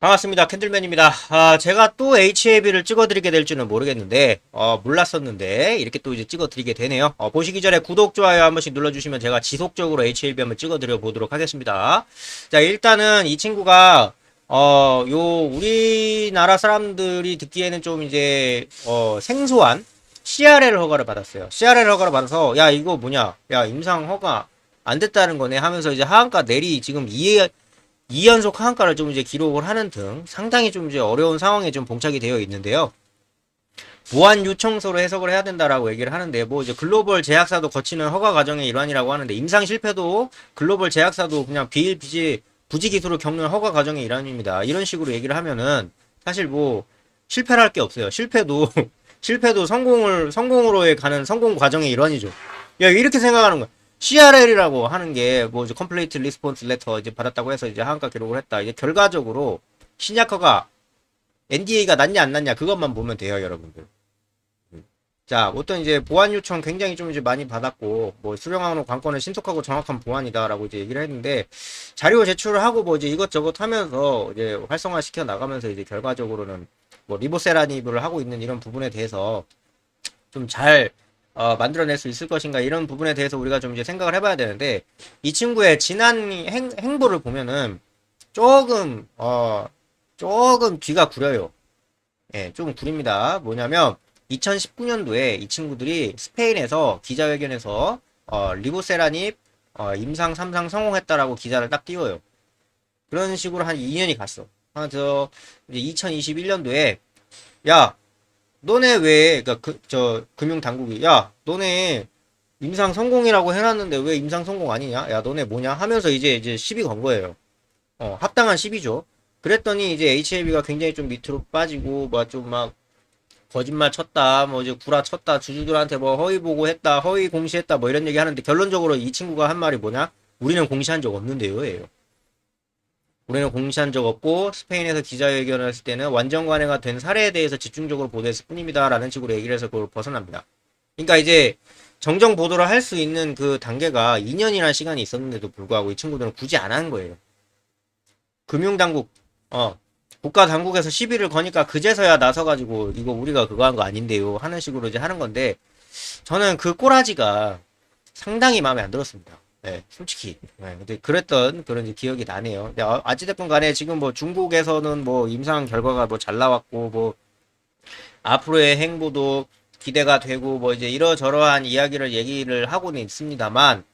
반갑습니다. 캔들맨입니다. 아, 제가 또 HAB를 찍어드리게 될 줄은 모르겠는데, 어, 몰랐었는데, 이렇게 또 이제 찍어드리게 되네요. 어, 보시기 전에 구독, 좋아요 한 번씩 눌러주시면 제가 지속적으로 HAB 한번 찍어드려 보도록 하겠습니다. 자, 일단은 이 친구가, 어, 요, 우리나라 사람들이 듣기에는 좀 이제, 어, 생소한 CRL 허가를 받았어요. CRL 허가를 받아서, 야, 이거 뭐냐, 야, 임상 허가 안 됐다는 거네 하면서 이제 하한가 내리 지금 이해, 2연속 하한가를 좀 이제 기록을 하는 등 상당히 좀 이제 어려운 상황에 좀 봉착이 되어 있는데요. 보안 요청서로 해석을 해야 된다라고 얘기를 하는데 뭐 이제 글로벌 제약사도 거치는 허가 과정의 일환이라고 하는데 임상 실패도 글로벌 제약사도 그냥 비일비재 부지 기술을 겪는 허가 과정의 일환입니다. 이런 식으로 얘기를 하면은 사실 뭐 실패를 할 게 없어요. 실패도 실패도 성공을 성공으로의 가는 성공 과정의 일환이죠. 야 이렇게 생각하는 거야. CRL이라고 하는 게 뭐 이제 컴플레이트 리스폰스 레터 이제 받았다고 해서 이제 하한가 기록을 했다. 이제 결과적으로 신약허가 NDA가 났냐 안 났냐 그것만 보면 돼요, 여러분들. 자, 어떤 이제 보안 요청 굉장히 좀 이제 많이 받았고 뭐 수령하는 관건은 신속하고 정확한 보안이다라고 이제 얘기를 했는데 자료 제출을 하고 뭐 이제 이것저것 하면서 이제 활성화 시켜 나가면서 이제 결과적으로는 뭐 리보세라니브를 하고 있는 이런 부분에 대해서 좀잘 어, 만들어낼 수 있을 것인가 이런 부분에 대해서 우리가 좀 이제 생각을 해봐야 되는데 이 친구의 지난 행, 행보를 보면은 조금 어 조금 뒤가 구려요. 예, 조금 구립니다. 뭐냐면 2019년도에 이 친구들이 스페인에서 기자회견에서 어, 리보세라닙 어, 임상 3상 성공했다라고 기사를 딱 띄워요. 그런 식으로 한 2년이 갔어. 한저 2021년도에 야 너네 왜, 그니까, 그, 저, 금융당국이, 야, 너네 임상 성공이라고 해놨는데 왜 임상 성공 아니냐? 야, 너네 뭐냐? 하면서 이제, 이제 시비 건 거예요. 어, 합당한 시비죠. 그랬더니 이제 HLB가 굉장히 좀 밑으로 빠지고, 뭐 좀 막, 거짓말 쳤다, 뭐 이제 구라 쳤다, 주주들한테 뭐 허위 보고 했다, 허위 공시했다, 뭐 이런 얘기 하는데 결론적으로 이 친구가 한 말이 뭐냐? 우리는 공시한 적 없는데요, 예요. 우리는 공시한 적 없고 스페인에서 기자회견을 했을 때는 완전 관해가 된 사례에 대해서 집중적으로 보도했을 뿐입니다. 라는 식으로 얘기를 해서 그걸 벗어납니다. 그러니까 이제 정정 보도를 할 수 있는 그 단계가 2년이라는 시간이 있었는데도 불구하고 이 친구들은 굳이 안 한 거예요. 금융당국, 어, 국가당국에서 시비를 거니까 그제서야 나서가지고 이거 우리가 그거 한 거 아닌데요. 하는 식으로 이제 하는 건데 저는 그 꼬라지가 상당히 마음에 안 들었습니다. 네, 솔직히. 네, 근데 그랬던 그런 기억이 나네요. 근데 어, 어찌됐건 간에 지금 뭐 중국에서는 뭐 임상 결과가 뭐 잘 나왔고 뭐 앞으로의 행보도 기대가 되고 뭐 이제 이러저러한 이야기를 얘기를 하고는 있습니다만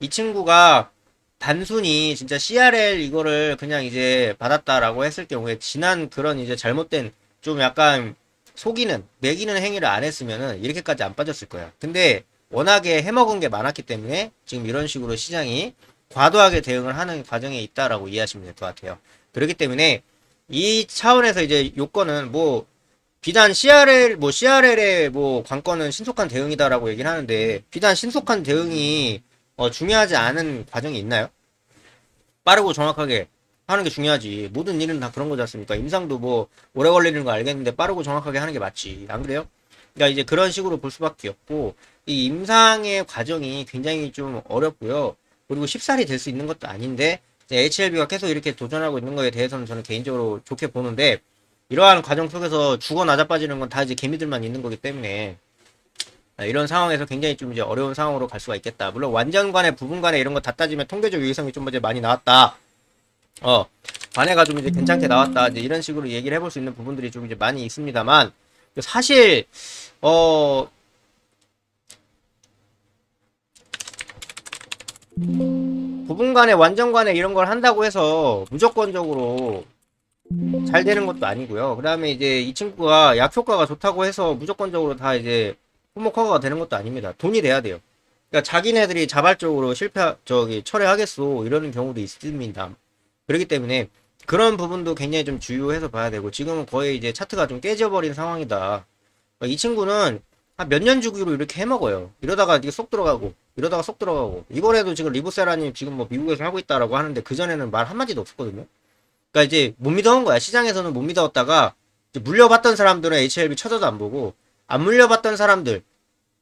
이 친구가 단순히 진짜 CRL 이거를 그냥 이제 받았다라고 했을 경우에 지난 그런 이제 잘못된 좀 약간 속이는 매기는 행위를 안 했으면은 이렇게까지 안 빠졌을 거야. 근데 워낙에 해먹은 게 많았기 때문에 지금 이런 식으로 시장이 과도하게 대응을 하는 과정에 있다라고 이해하시면 될 것 같아요. 그렇기 때문에 이 차원에서 이제 요건은 뭐 비단 CRL 뭐 CRL의 뭐 관건은 신속한 대응이다라고 얘기를 하는데 비단 신속한 대응이 어, 중요하지 않은 과정이 있나요? 빠르고 정확하게 하는 게 중요하지. 모든 일은 다 그런 거지 않습니까? 임상도 뭐 오래 걸리는 거 알겠는데 빠르고 정확하게 하는 게 맞지. 안 그래요? 그러니까 이제 그런 식으로 볼 수밖에 없고 이 임상의 과정이 굉장히 좀 어렵고요. 그리고 쉽사리 될 수 있는 것도 아닌데 HLB가 계속 이렇게 도전하고 있는 거에 대해서는 저는 개인적으로 좋게 보는데 이러한 과정 속에서 죽어 나자빠지는 건 다 이제 개미들만 있는 거기 때문에 이런 상황에서 굉장히 좀 이제 어려운 상황으로 갈 수가 있겠다. 물론 완전 관에 부분 관에 이런 거 다 따지면 통계적 유의성이 좀 이제 많이 나왔다. 어, 관해가 좀 이제 괜찮게 나왔다. 이제 이런 식으로 얘기를 해볼 수 있는 부분들이 좀 이제 많이 있습니다만 사실 어 부분 간에 완전 간에 이런 걸 한다고 해서 무조건적으로 잘 되는 것도 아니고요. 그 다음에 이제 이 친구가 약 효과가 좋다고 해서 무조건적으로 다 이제 품목 허가가 되는 것도 아닙니다. 돈이 돼야 돼요. 그러니까 자기네들이 자발적으로 실패, 저기, 철회하겠소. 이러는 경우도 있습니다. 그렇기 때문에 그런 부분도 굉장히 좀 주의해서 봐야 되고, 지금은 거의 이제 차트가 좀 깨져버린 상황이다. 이 친구는 한 몇 년 주기로 이렇게 해먹어요. 이러다가 이게 쏙 들어가고, 이러다가 쏙 들어가고. 이번에도 지금 리보세라님 지금 뭐 미국에서 하고 있다라고 하는데, 그 전에는 말 한마디도 없었거든요. 그러니까 이제 못 믿어온 거야. 시장에서는 못 믿어왔다가, 물려봤던 사람들은 HLB 쳐져도 안 보고, 안 물려봤던 사람들,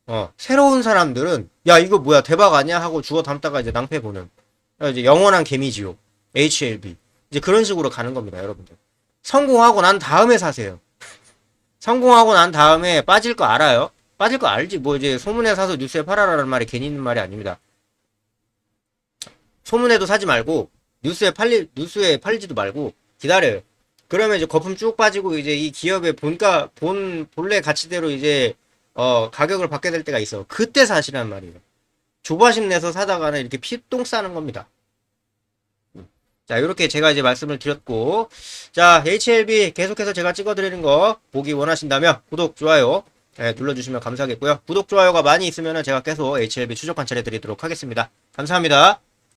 어, 새로운 사람들은, 야, 이거 뭐야, 대박 아니야? 하고 주워 담다가 이제 낭패 보는. 이제 영원한 개미지옥. HLB. 이제 그런 식으로 가는 겁니다, 여러분들. 성공하고 난 다음에 사세요. 성공하고 난 다음에 빠질 거 알아요? 빠질 거 알지. 뭐 이제 소문에 사서 뉴스에 팔아라는 말이 괜히 있는 말이 아닙니다. 소문에도 사지 말고 뉴스에 팔리 뉴스에 팔리지도 말고 기다려요. 그러면 이제 거품 쭉 빠지고 이제 이 기업의 본가 본 본래 가치대로 이제 어 가격을 받게 될 때가 있어. 그때 사시란 말이에요. 조바심 내서 사다가는 이렇게 피똥 싸는 겁니다. 자, 이렇게 제가 이제 말씀을 드렸고, 자, HLB 계속해서 제가 찍어드리는 거 보기 원하신다면 구독, 좋아요 예, 눌러주시면 감사하겠고요. 구독, 좋아요가 많이 있으면 제가 계속 HLB 추적 관찰해 드리도록 하겠습니다. 감사합니다.